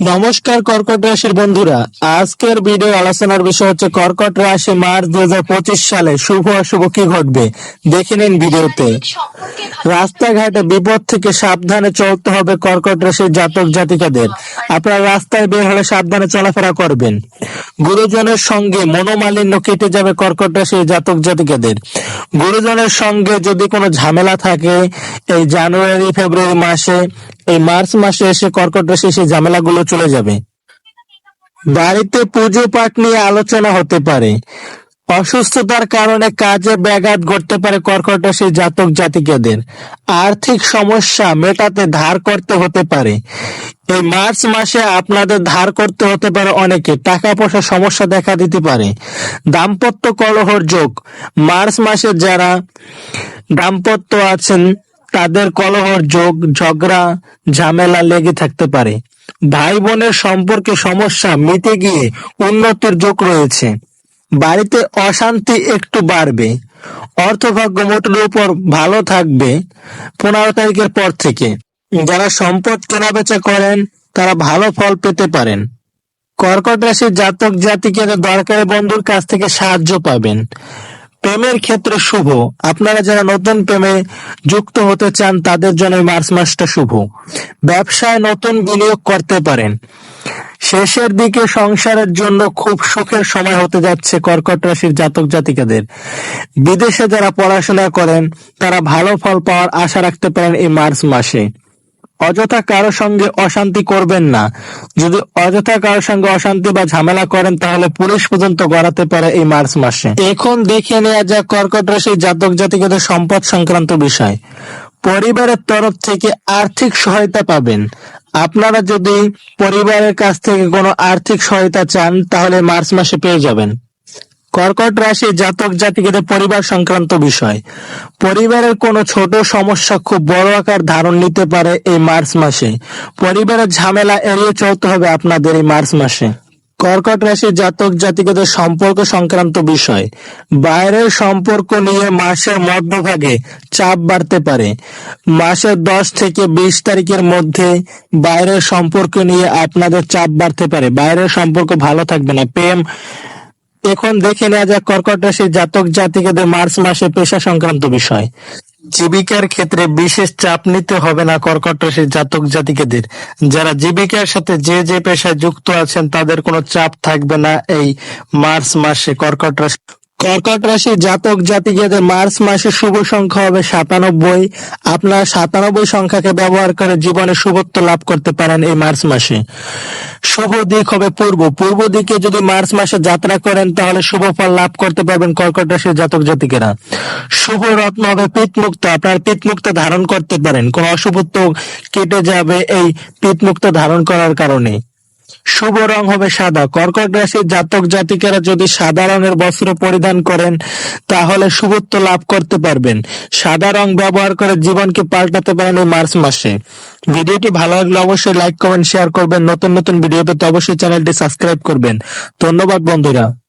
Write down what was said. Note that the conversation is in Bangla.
নমস্কার কর্কট রাশির বন্ধুরা। আজকের ভিডিও আলোচনার বিষয় হচ্ছে কর্কট রাশি মার্চ দুই সালে শুভ অশুভ কি ঘটবে? দেখে নিন ভিডিওতে। রাস্তাঘাটে বিপদ থেকে সাবধানে চলতে হবে কর্কট রাশির জাতক জাতিকাদের। আপনারা রাস্তায় বের হলে সাবধানে চলাফেরা করবেন। গুরুজনের সঙ্গে মনোমালিন্য কেটে যাবে কর্কট রাশির জাতক জাতিকাদের। গুরুজনের সঙ্গে যদি কোনো ঝামেলা থাকে, এই জানুয়ারি, ফেব্রুয়ারি মাসে এই মার্চ মাসে এসে কর্কট রাশি সেই ঝামেলাগুলো চলে যাবে। বাড়িতে পুজো পাঠ নিয়ে আলোচনা হতে পারে। অসুস্থতার কারণে কাজে ব্যাঘাত ঘটতে পারে কর্কট রাশির জাতক জাতিকাদের। আর্থিক সমস্যা মেটাতে ধার করতে হতে পারে। এই মার্চ মাসে আপনাদের ধার করতে হতে পারে অনেকে। টাকা পয়সা সমস্যা দেখা দিতে পারে। দাম্পত্য কলহর যোগ। মার্চ মাসে যারা দাম্পত্য আছেন তাদের কলহর যোগ, ঝগড়া, ঝামেলা লেগে থাকতে পারে। ভাই বোনের সম্পর্কে সমস্যা মিটে গিয়ে উন্নতির যোগ রয়েছে। বাড়িতে অশান্তি একটু বাড়বে। অর্থভাগ্য মোটের উপর ভালো থাকবে পনেরো তারিখের পর থেকে। যারা সম্পদ কেনাবেচা করেন, তারা ভালো ফল পেতে পারেন। কর্কট রাশির জাতক জাতিকেরা দরকারি বন্ধুর কাছ থেকে সাহায্য পাবেন। প্রেমের ক্ষেত্রে শুভ। আপনারা যারা নতুন প্রেমে যুক্ত হতে চান, তাদের জন্য মার্চ মাসটা শুভ। ব্যবসায় নতুন বিনিয়োগ করতে পারেন। শেষের দিকে সংসারের জন্য খুব সুখের সময় হতে যাচ্ছে কর্কট রাশির জাতক জাতিকাদের। বিদেশে যারা পড়াশোনা করেন, তারা ভালো ফল পাওয়ার আশা রাখতে পারেন এই মার্চ মাসে। অযথা কারও সঙ্গে অশান্তি করবেন না। যদি অযথা কারও সঙ্গে অশান্তি বা ঝামেলা করেন, তাহলে পুলিশ পর্যন্ত গড়াতে পারে এই মার্চ মাসে। এখন দেখে নেওয়া যাক কর্কট রাশির জাতক জাতিগত সম্পদ সংক্রান্ত বিষয়। পরিবারের তরফ থেকে আর্থিক সহায়তা পাবেন। আপনারা যদি পরিবারের কাছ থেকে কোনো আর্থিক সহায়তা চান, তাহলে মার্চ মাসে পেয়ে যাবেন। কর্কট রাশি জাতক জাতিকেদের পরিবার সংক্রান্ত বিষয়। পরিবারের কোনো ছোট সমস্যা খুব বড় আকার ধারণ নিতে পারে এই মার্চ মাসে। পরিবারের ঝামেলা এড়িয়ে চলতে হবে আপনাদের এই মার্চ মাসে। কর্কট রাশি জাতক জাতিকেদের সম্পর্ক সংক্রান্ত বিষয়। বাইরের সম্পর্ক নিয়ে মাসের মধ্যভাগে চাপ বাড়তে পারে। মাসের দশ থেকে বিশ তারিখের মধ্যে বাইরের সম্পর্ক নিয়ে আপনাদের চাপ বাড়তে পারে। বাইরের সম্পর্ক ভালো থাকবে না। প্রেম এখন দেখে নেওয়া যাক কর্কট রাশির জাতক জাতিকেদের মার্চ মাসে পেশা সংক্রান্ত বিষয়। জীবিকার ক্ষেত্রে বিশেষ চাপ নিতে হবে না কর্কট রাশির জাতক জাতিকেদের। যারা জীবিকার সাথে যে যে পেশায় যুক্ত আছেন, তাদের কোনো চাপ থাকবে না এই মার্চ মাসে কর্কট রাশি কর্কট রাশি জাতক জাতিকেদের মার্চ মাসে শুভ সংখ্যা হবে সাতানব্বই। আপনার সাতানব্বই সংখ্যাকে ব্যবহার করে জীবনে শুভত্ব লাভ করতে পারেন এই মার্চ মাসে। শুভ দিক হবে পূর্ব। পূর্ব দিকে যদি মার্চ মাসে যাত্রা করেন, তাহলে শুভ ফল লাভ করতে পারবেন কর্কট রাশির জাতক জাতিকেরা। শুভ রত্ন হবে পিতমুক্ত। আপনার পিতমুক্ত ধারণ করতে পারেন। কোন অশুভত্ব কেটে যাবে এই পিতমুক্ত ধারণ করার কারণে। শুভ রং হবে সাদা। কর্কট রাশির জাতক জাতিকেরা যদি সাদা রঙের বস্ত্র পরিধান করেন, তাহলে শুভত্ব লাভ করতে পারবেন। সাদা রং ব্যবহার করে জীবনকে পাল্টাতে পারেন এই মার্চ মাসে। ভিডিওটি ভালো লাগলে অবশ্যই লাইক, কমেন্ট শেয়ার করবেন। নতুন নতুন ভিডিও পেতে অবশ্যই চ্যানেলটি সাবস্ক্রাইব করবেন। ধন্যবাদ, বন্ধুরা।